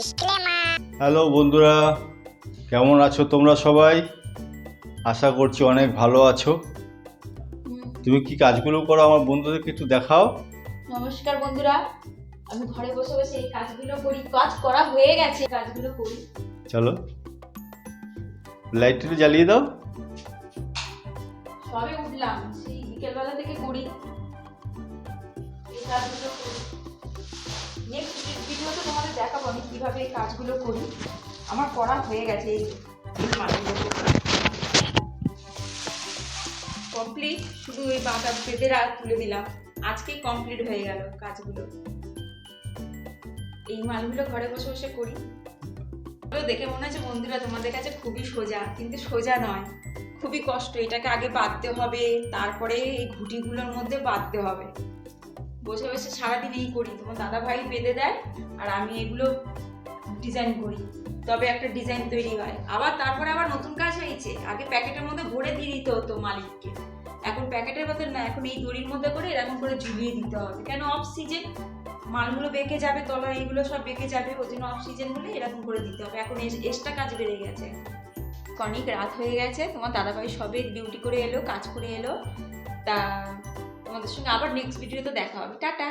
Hello বন্ধুরা কেমন আছো তোমরা সবাই? আশা করছি অনেক ভালো আছো। তুমি কি কাজগুলো করো আমার বন্ধুদেরকে একটু দেখাও। নমস্কার বন্ধুরা আমি ঘরে বসে বসে এই কাজগুলো করি কাজ করা হয়ে গেছে কাজগুলো করি। চলো লাইটটা জ্বালিয়ে দাও। সবে উঠলাম সেই বিকেলবেলা থেকে করি। এই কাজগুলো কীভাবে এই কাজগুলো করি, আমার করা হয়ে গেছে কমপ্লিট শুধু ওই পেতে আর তুলে দিলাম। আজকেই কমপ্লিট হয়ে গেল কাজগুলো। এই মালগুলো ঘরে বসে বসে করি। দেখে মনে হচ্ছে বন্ধুরা তোমাদের কাছে খুবই সোজা, কিন্তু সোজা নয়। খুবই কষ্ট, এটাকে আগে বাঁধতে হবে, তারপরে এই ঘুটিগুলোর মধ্যে বাঁধতে হবে। বসে বসে সারাদিন এই করি। তোমার দাদা ভাই বেঁধে দেয় আর আমি এগুলো ডিজাইন করি। তবে একটা ডিজাইন তৈরি হয়। আবার তারপরে আবার নতুন কাজ হয়েছে। আগে প্যাকেটের মধ্যে ভরে দিয়ে দিতে হতো মালিককে। এখন প্যাকেটের বদল না, এখন এই দড়ির মধ্যে করে এরকম করে ঝুলিয়ে দিতে হবে। কেন অফ সিজন মালগুলো বেঁকে যাবে তলা এইগুলো সব বেঁকে যাবে, ওই জন্য অফ সিজন হলে এরকম করে দিতে হবে। এখন এক্সট্রা কাজ বেড়ে গেছে। অনেক রাত হয়ে গেছে, তোমার দাদাভাই সবে ডিউটি করে এলো, কাজ করে এলো। তা তোমাদের সঙ্গে আবার নেক্সট ভিডিওতে দেখা হবে। টাটা।